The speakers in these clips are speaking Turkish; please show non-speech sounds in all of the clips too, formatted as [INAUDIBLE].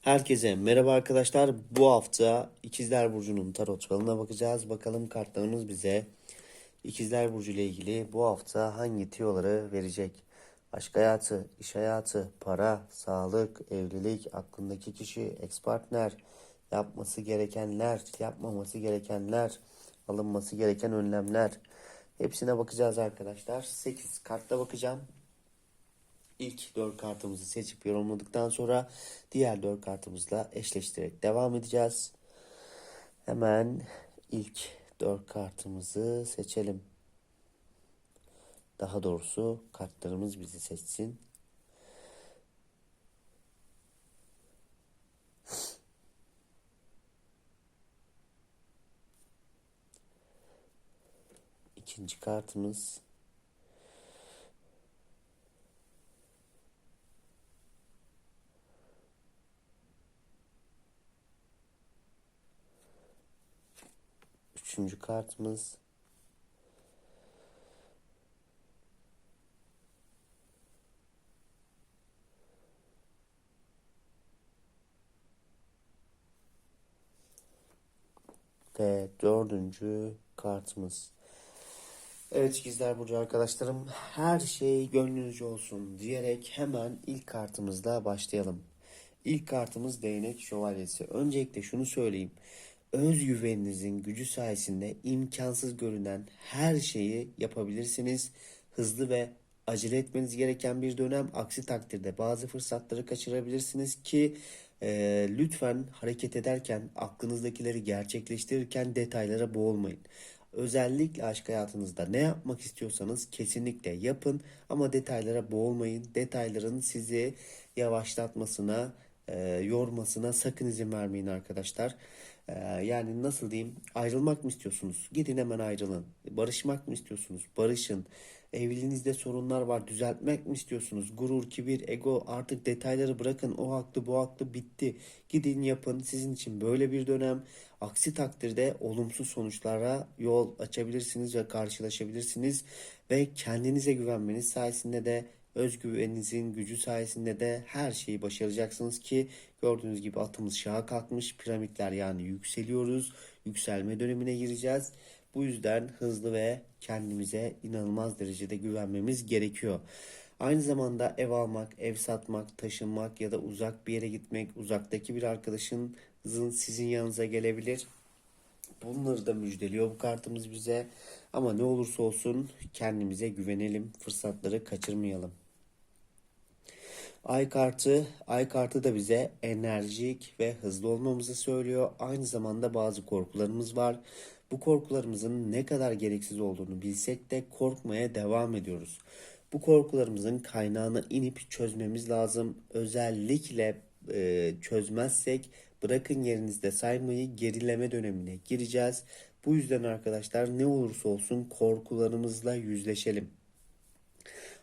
Herkese merhaba arkadaşlar. Bu hafta İkizler Burcu'nun tarot falına bakacağız. Bakalım kartlarımız bize İkizler Burcu ile ilgili bu hafta hangi tiyoları verecek? Aşk hayatı, iş hayatı, para, sağlık, evlilik, aklındaki kişi, ex partner, yapması gerekenler, yapmaması gerekenler, alınması gereken önlemler. Hepsine bakacağız arkadaşlar. 8 kartta bakacağım. İlk 4 kartımızı seçip yorumladıktan sonra diğer 4 kartımızla eşleştirerek devam edeceğiz. Hemen ilk 4 kartımızı seçelim. Daha doğrusu kartlarımız bizi seçsin. İkinci kartımız Üçüncü kartımız. Ve dördüncü kartımız. Evet ikizler burcu arkadaşlarım her şey gönlünüzce olsun diyerek hemen ilk kartımızla başlayalım. İlk kartımız değnek şövalyesi. Öncelikle şunu söyleyeyim. Özgüveninizin gücü sayesinde imkansız görünen her şeyi yapabilirsiniz. Hızlı ve acele etmeniz gereken bir dönem. Aksi takdirde bazı fırsatları kaçırabilirsiniz ki e, lütfen hareket ederken aklınızdakileri gerçekleştirirken detaylara boğulmayın. Özellikle aşk hayatınızda ne yapmak istiyorsanız kesinlikle yapın ama detaylara boğulmayın. Detayların sizi yavaşlatmasına, e, yormasına sakın izin vermeyin arkadaşlar. E, yani nasıl diyeyim ayrılmak mı istiyorsunuz? Gidin hemen ayrılın. Barışmak mı istiyorsunuz? Barışın. Evliliğinizde sorunlar var. Düzeltmek mi istiyorsunuz? Gurur, kibir, ego artık detayları bırakın. O haklı, bu haklı bitti. Gidin yapın. Sizin için böyle bir dönem. Aksi takdirde olumsuz sonuçlara yol açabilirsiniz ve karşılaşabilirsiniz. Ve kendinize güvenmeniz sayesinde de özgüveninizin gücü sayesinde de her şeyi başaracaksınız ki gördüğünüz gibi atımız şaha kalkmış. Piramitler yani yükseliyoruz. Yükselme dönemine gireceğiz. Bu yüzden hızlı ve kendimize inanılmaz derecede güvenmemiz gerekiyor. Aynı zamanda ev almak, ev satmak, taşınmak ya da uzak bir yere gitmek, uzaktaki bir arkadaşınızın sizin yanınıza gelebilir. Bunları da müjdeliyor bu kartımız bize. Ama ne olursa olsun kendimize güvenelim, fırsatları kaçırmayalım. Ay kartı, ay kartı da bize enerjik ve hızlı olmamızı söylüyor. Aynı zamanda bazı korkularımız var. Bu korkularımızın ne kadar gereksiz olduğunu bilsek de korkmaya devam ediyoruz. Bu korkularımızın kaynağına inip çözmemiz lazım. Özellikle e, çözmezsek bırakın yerinizde saymayı gerileme dönemine gireceğiz. Bu yüzden arkadaşlar ne olursa olsun korkularımızla yüzleşelim.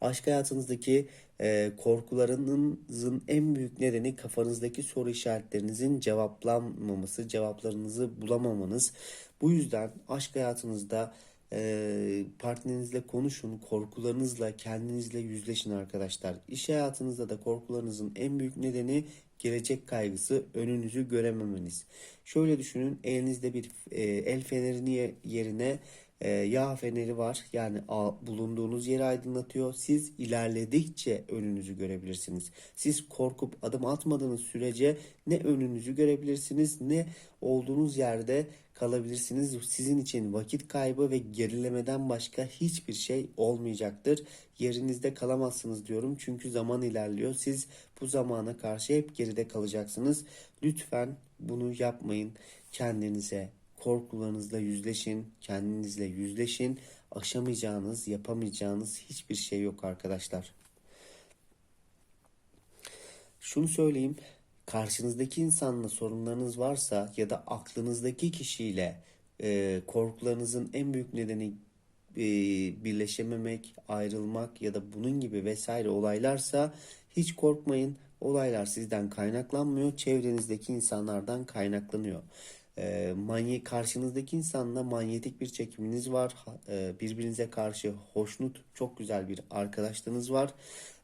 Aşk hayatınızdaki e, korkularınızın en büyük nedeni kafanızdaki soru işaretlerinizin cevaplanmaması, cevaplarınızı bulamamanız. Bu yüzden aşk hayatınızda e, partnerinizle konuşun, korkularınızla kendinizle yüzleşin arkadaşlar. İş hayatınızda da korkularınızın en büyük nedeni gelecek kaygısı, önünüzü görememeniz. Şöyle düşünün, elinizde bir e, el fenerini yerine e, yağ feneri var. Yani a, bulunduğunuz yeri aydınlatıyor. Siz ilerledikçe önünüzü görebilirsiniz. Siz korkup adım atmadığınız sürece ne önünüzü görebilirsiniz ne olduğunuz yerde kalabilirsiniz. Sizin için vakit kaybı ve gerilemeden başka hiçbir şey olmayacaktır. Yerinizde kalamazsınız diyorum çünkü zaman ilerliyor. Siz bu zamana karşı hep geride kalacaksınız. Lütfen bunu yapmayın. Kendinize korkularınızla yüzleşin, kendinizle yüzleşin. Aşamayacağınız, yapamayacağınız hiçbir şey yok arkadaşlar. Şunu söyleyeyim, karşınızdaki insanla sorunlarınız varsa ya da aklınızdaki kişiyle e, korkularınızın en büyük nedeni e, birleşememek, ayrılmak ya da bunun gibi vesaire olaylarsa hiç korkmayın. Olaylar sizden kaynaklanmıyor, çevrenizdeki insanlardan kaynaklanıyor. E, karşınızdaki insanla manyetik bir çekiminiz var. E, birbirinize karşı hoşnut, çok güzel bir arkadaşlığınız var.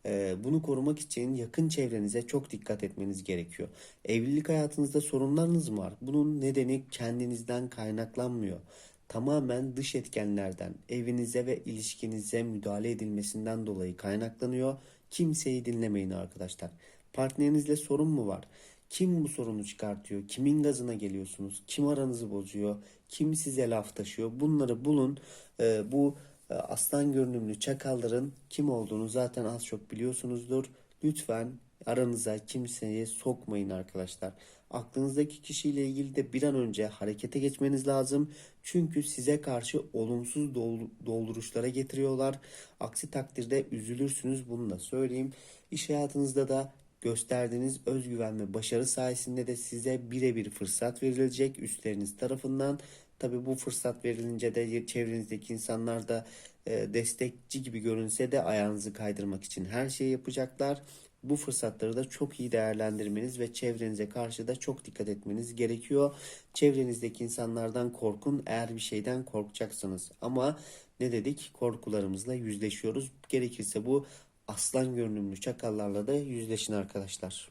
E, bunu korumak için yakın çevrenize çok dikkat etmeniz gerekiyor. Evlilik hayatınızda sorunlarınız var? Bunun nedeni kendinizden kaynaklanmıyor. Tamamen dış etkenlerden, evinize ve ilişkinize müdahale edilmesinden dolayı kaynaklanıyor. Kimseyi dinlemeyin arkadaşlar. Partnerinizle sorun mu var? Kim bu sorunu çıkartıyor? Kimin gazına geliyorsunuz? Kim aranızı bozuyor? Kim size laf taşıyor? Bunları bulun. Ee, bu e, aslan görünümlü çakalların kim olduğunu zaten az çok biliyorsunuzdur. Lütfen aranıza kimseyi sokmayın arkadaşlar. Aklınızdaki kişiyle ilgili de bir an önce harekete geçmeniz lazım. Çünkü size karşı olumsuz dol- dolduruşlara getiriyorlar. Aksi takdirde üzülürsünüz bunu da söyleyeyim. İş hayatınızda da gösterdiğiniz özgüven ve başarı sayesinde de size birebir fırsat verilecek üstleriniz tarafından. Tabii bu fırsat verilince de çevrenizdeki insanlar da e, destekçi gibi görünse de ayağınızı kaydırmak için her şeyi yapacaklar. Bu fırsatları da çok iyi değerlendirmeniz ve çevrenize karşı da çok dikkat etmeniz gerekiyor. Çevrenizdeki insanlardan korkun eğer bir şeyden korkacaksınız. Ama ne dedik? Korkularımızla yüzleşiyoruz. Gerekirse bu aslan görünümlü çakallarla da yüzleşin arkadaşlar.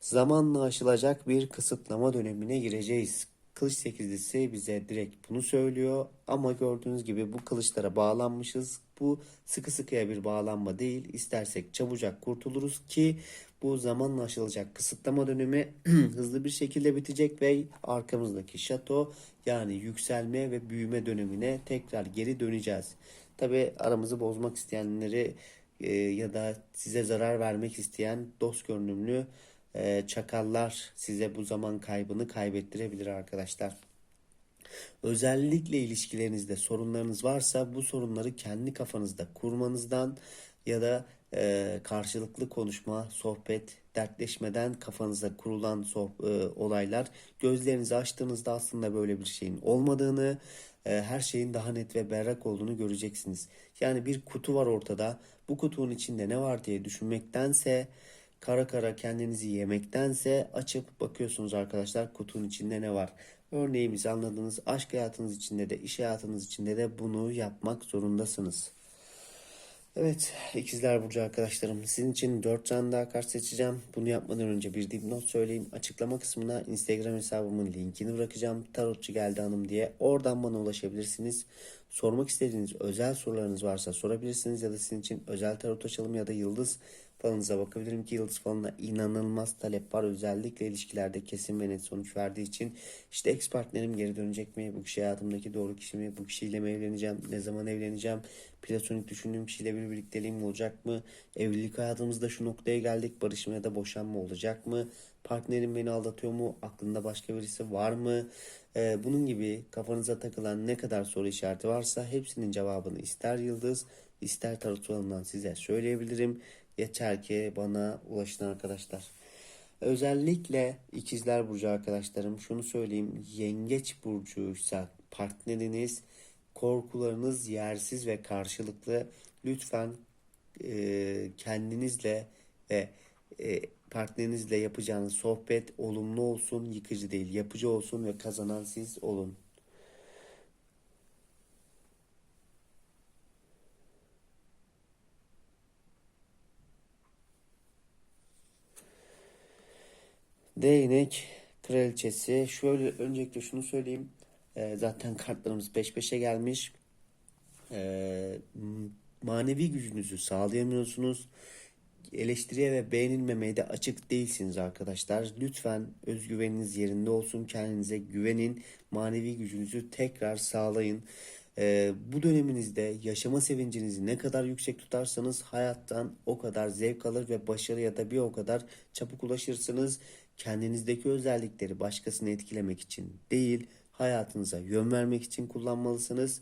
Zamanla aşılacak bir kısıtlama dönemine gireceğiz. Kılıç sekizlisi bize direkt bunu söylüyor ama gördüğünüz gibi bu kılıçlara bağlanmışız. Bu sıkı sıkıya bir bağlanma değil. İstersek çabucak kurtuluruz ki bu zamanla aşılacak kısıtlama dönemi [CLEARS THROAT] hızlı bir şekilde bitecek ve arkamızdaki şato yani yükselme ve büyüme dönemine tekrar geri döneceğiz. Tabi aramızı bozmak isteyenleri e, ya da size zarar vermek isteyen dost görünümlü e, çakallar size bu zaman kaybını kaybettirebilir arkadaşlar. Özellikle ilişkilerinizde sorunlarınız varsa bu sorunları kendi kafanızda kurmanızdan ya da e, karşılıklı konuşma, sohbet, dertleşmeden kafanıza kurulan e, olaylar gözlerinizi açtığınızda aslında böyle bir şeyin olmadığını, e, her şeyin daha net ve berrak olduğunu göreceksiniz. Yani bir kutu var ortada. Bu kutunun içinde ne var diye düşünmektense kara kara kendinizi yemektense açıp bakıyorsunuz arkadaşlar kutunun içinde ne var. Örneğimizi anladınız. Aşk hayatınız içinde de iş hayatınız içinde de bunu yapmak zorundasınız. Evet ikizler burcu arkadaşlarım sizin için 4 tane daha kart seçeceğim. Bunu yapmadan önce bir dipnot söyleyeyim. Açıklama kısmına Instagram hesabımın linkini bırakacağım. Tarotçu geldi hanım diye. Oradan bana ulaşabilirsiniz. Sormak istediğiniz özel sorularınız varsa sorabilirsiniz ya da sizin için özel tarot açalım ya da yıldız falınıza bakabilirim ki yıldız falına inanılmaz talep var. Özellikle ilişkilerde kesin ve net sonuç verdiği için işte ex partnerim geri dönecek mi? Bu kişi hayatımdaki doğru kişi mi? Bu kişiyle mi evleneceğim? Ne zaman evleneceğim? Platonik düşündüğüm kişiyle bir birlikteliğim olacak mı? Evlilik hayatımızda şu noktaya geldik. Barışma ya da boşanma olacak mı? Partnerim beni aldatıyor mu? Aklında başka birisi var mı? Ee, bunun gibi kafanıza takılan ne kadar soru işareti varsa hepsinin cevabını ister yıldız ister tarot falından size söyleyebilirim. Yeter ki bana ulaşın arkadaşlar. Özellikle ikizler burcu arkadaşlarım şunu söyleyeyim. Yengeç burcuysa partneriniz korkularınız yersiz ve karşılıklı. Lütfen e, kendinizle ve e, partnerinizle yapacağınız sohbet olumlu olsun, yıkıcı değil, yapıcı olsun ve kazanan siz olun. Değnek kraliçesi. Şöyle öncelikle şunu söyleyeyim. Ee, zaten kartlarımız peş peşe gelmiş. Ee, m- manevi gücünüzü sağlayamıyorsunuz. Eleştiriye ve beğenilmemeye de açık değilsiniz arkadaşlar. Lütfen özgüveniniz yerinde olsun. Kendinize güvenin. Manevi gücünüzü tekrar sağlayın. Ee, bu döneminizde yaşama sevincinizi ne kadar yüksek tutarsanız hayattan o kadar zevk alır ve başarıya da bir o kadar çabuk ulaşırsınız. Kendinizdeki özellikleri başkasını etkilemek için değil, hayatınıza yön vermek için kullanmalısınız.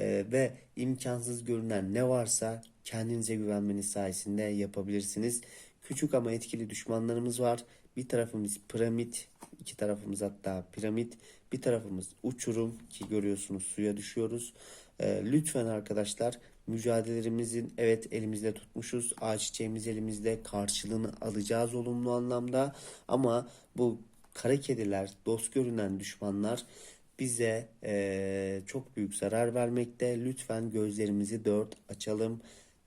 Ee, ve imkansız görünen ne varsa kendinize güvenmeniz sayesinde yapabilirsiniz. Küçük ama etkili düşmanlarımız var. Bir tarafımız piramit, iki tarafımız hatta piramit, bir tarafımız uçurum ki görüyorsunuz suya düşüyoruz. Ee, lütfen arkadaşlar mücadelelerimizin evet elimizde tutmuşuz. Ağaç çiçeğimiz elimizde karşılığını alacağız olumlu anlamda. Ama bu kara kediler, dost görünen düşmanlar bize eee, çok büyük zarar vermekte. Lütfen gözlerimizi dört açalım.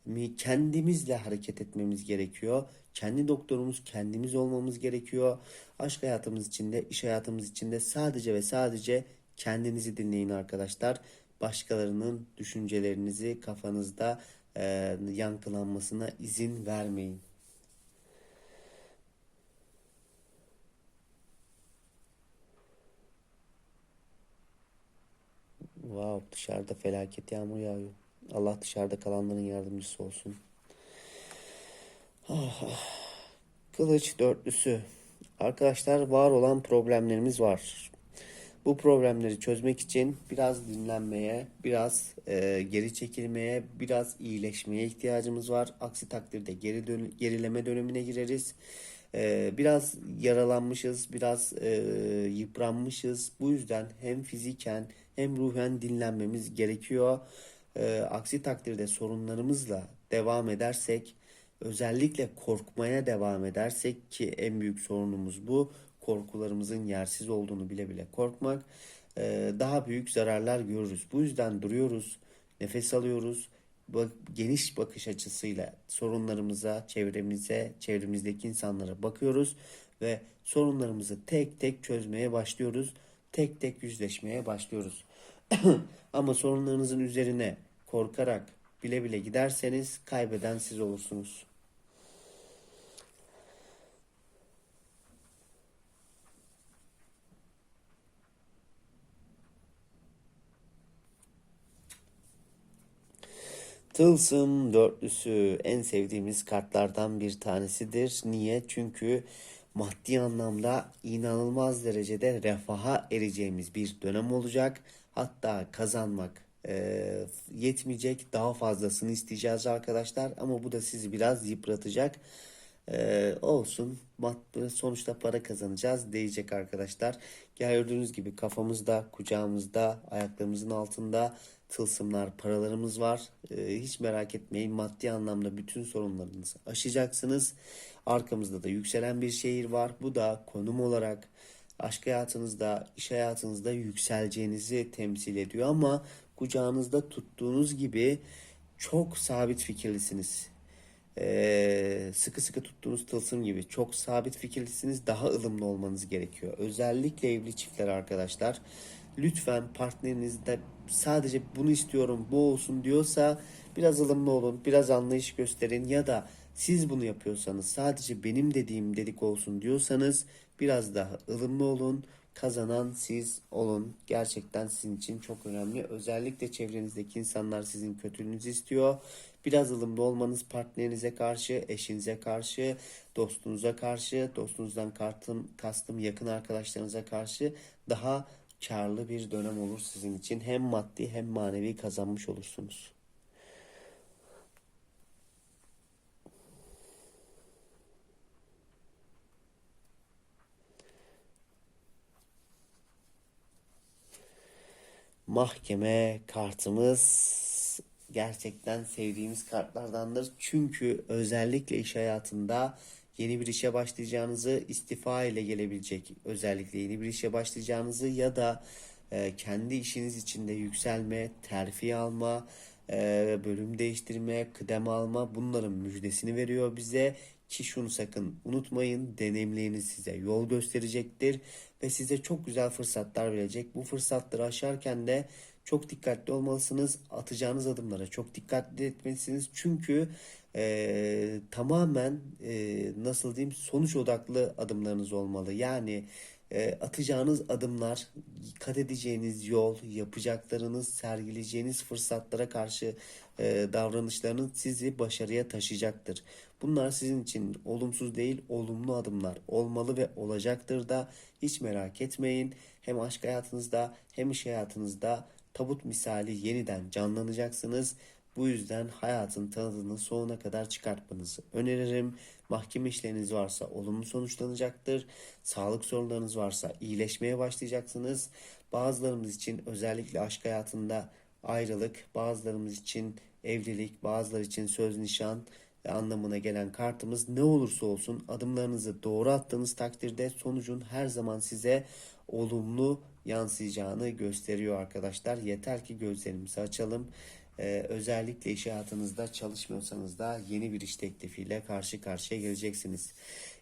Mi- Kendimizle hareket etmemiz gerekiyor. Kendi doktorumuz kendimiz olmamız gerekiyor. Aşk hayatımız içinde, iş hayatımız içinde sadece ve sadece kendinizi dinleyin arkadaşlar. Başkalarının düşüncelerinizi kafanızda eee, yankılanmasına izin vermeyin. Dışarıda felaket yağmur yağıyor. Allah dışarıda kalanların yardımcısı olsun. Kılıç dörtlüsü. Arkadaşlar var olan problemlerimiz var. Bu problemleri çözmek için biraz dinlenmeye, biraz e, geri çekilmeye, biraz iyileşmeye ihtiyacımız var. Aksi takdirde geri dön- gerileme dönemine gireriz. E, biraz yaralanmışız, biraz e, yıpranmışız. Bu yüzden hem fiziken hem ruhen dinlenmemiz gerekiyor. E, aksi takdirde sorunlarımızla devam edersek Özellikle korkmaya devam edersek ki en büyük sorunumuz bu. Korkularımızın yersiz olduğunu bile bile korkmak. e, Daha büyük zararlar görürüz. Bu yüzden duruyoruz, nefes alıyoruz. Geniş bakış açısıyla sorunlarımıza, çevremize, çevremizdeki insanlara bakıyoruz ve sorunlarımızı tek tek çözmeye başlıyoruz. Tek tek yüzleşmeye başlıyoruz. [CLEARS THROAT] Ama sorunlarınızın üzerine korkarak bile bile giderseniz kaybeden siz olursunuz. Tılsım dörtlüsü en sevdiğimiz kartlardan bir tanesidir. Niye? Çünkü maddi anlamda inanılmaz derecede refaha ereceğimiz bir dönem olacak. Hatta kazanmak e, yetmeyecek daha fazlasını isteyeceğiz arkadaşlar. Ama bu da sizi biraz yıpratacak. Ee, olsun. Sonuçta para kazanacağız diyecek arkadaşlar. Gördüğünüz gibi kafamızda, kucağımızda, ayaklarımızın altında tılsımlar, paralarımız var. Ee, hiç merak etmeyin. Maddi anlamda bütün sorunlarınızı aşacaksınız. Arkamızda da yükselen bir şehir var. Bu da konum olarak aşk hayatınızda, iş hayatınızda yükseleceğinizi temsil ediyor ama kucağınızda tuttuğunuz gibi çok sabit fikirlisiniz. Ee, sıkı sıkı tuttuğunuz tılsım gibi çok sabit fikirlisiniz. Daha ılımlı olmanız gerekiyor. Özellikle evli çiftler arkadaşlar. Lütfen partnerinizde sadece bunu istiyorum, bu olsun diyorsa biraz ılımlı olun, biraz anlayış gösterin ya da siz bunu yapıyorsanız sadece benim dediğim dedik olsun diyorsanız biraz daha ılımlı olun. Kazanan siz olun. Gerçekten sizin için çok önemli. Özellikle çevrenizdeki insanlar sizin kötülüğünüzü istiyor. Biraz ılımlı olmanız partnerinize karşı, eşinize karşı, dostunuza karşı, dostunuzdan kartım, kastım yakın arkadaşlarınıza karşı daha karlı bir dönem olur sizin için. Hem maddi hem manevi kazanmış olursunuz. Mahkeme kartımız gerçekten sevdiğimiz kartlardandır. Çünkü özellikle iş hayatında yeni bir işe başlayacağınızı, istifa ile gelebilecek özellikle yeni bir işe başlayacağınızı ya da e, kendi işiniz içinde yükselme, terfi alma, e, bölüm değiştirme, kıdem alma bunların müjdesini veriyor bize. Ki şunu sakın unutmayın, deneyimleriniz size yol gösterecektir ve size çok güzel fırsatlar verecek. Bu fırsatları aşarken de çok dikkatli olmalısınız. Atacağınız adımlara çok dikkatli etmelisiniz. Çünkü e, tamamen e, nasıl diyeyim sonuç odaklı adımlarınız olmalı. Yani e, atacağınız adımlar, kat edeceğiniz yol, yapacaklarınız, sergileyeceğiniz fırsatlara karşı e, davranışlarınız sizi başarıya taşıyacaktır. Bunlar sizin için olumsuz değil, olumlu adımlar olmalı ve olacaktır da hiç merak etmeyin. Hem aşk hayatınızda hem iş hayatınızda tabut misali yeniden canlanacaksınız. Bu yüzden hayatın tadını sonuna kadar çıkartmanızı öneririm. Mahkeme işleriniz varsa olumlu sonuçlanacaktır. Sağlık sorunlarınız varsa iyileşmeye başlayacaksınız. Bazılarımız için özellikle aşk hayatında ayrılık, bazılarımız için evlilik, bazıları için söz nişan, anlamına gelen kartımız ne olursa olsun adımlarınızı doğru attığınız takdirde sonucun her zaman size olumlu yansıyacağını gösteriyor arkadaşlar. Yeter ki gözlerimizi açalım. Ee, özellikle iş hayatınızda çalışmıyorsanız da yeni bir iş teklifiyle karşı karşıya geleceksiniz.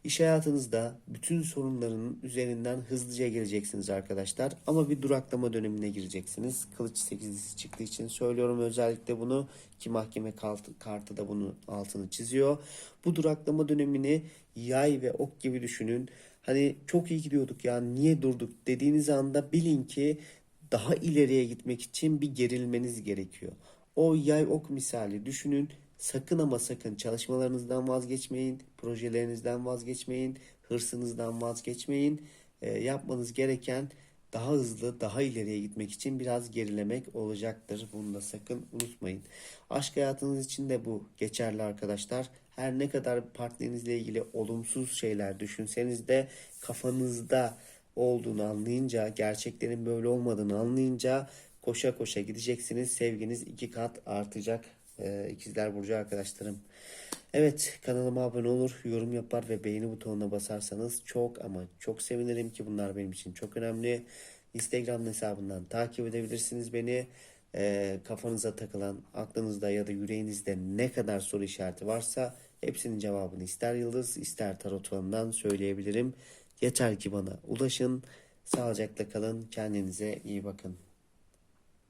İş hayatınızda bütün sorunların üzerinden hızlıca geleceksiniz arkadaşlar. Ama bir duraklama dönemine gireceksiniz. Kılıç 8'lisi çıktığı için söylüyorum özellikle bunu ki mahkeme kartı, da bunun altını çiziyor. Bu duraklama dönemini yay ve ok gibi düşünün. Hani çok iyi gidiyorduk ya niye durduk dediğiniz anda bilin ki daha ileriye gitmek için bir gerilmeniz gerekiyor. O yay ok misali düşünün. Sakın ama sakın çalışmalarınızdan vazgeçmeyin, projelerinizden vazgeçmeyin, hırsınızdan vazgeçmeyin. Ee, yapmanız gereken daha hızlı, daha ileriye gitmek için biraz gerilemek olacaktır. Bunu da sakın unutmayın. Aşk hayatınız için de bu geçerli arkadaşlar. Her ne kadar partnerinizle ilgili olumsuz şeyler düşünseniz de kafanızda olduğunu anlayınca, gerçeklerin böyle olmadığını anlayınca koşa koşa gideceksiniz. Sevginiz iki kat artacak. Ee, İkizler Burcu arkadaşlarım. Evet kanalıma abone olur, yorum yapar ve beğeni butonuna basarsanız çok ama çok sevinirim ki bunlar benim için çok önemli. Instagram hesabından takip edebilirsiniz beni. Ee, kafanıza takılan, aklınızda ya da yüreğinizde ne kadar soru işareti varsa hepsinin cevabını ister yıldız ister tarot falından söyleyebilirim. Yeter ki bana ulaşın. Sağlıcakla kalın. Kendinize iyi bakın.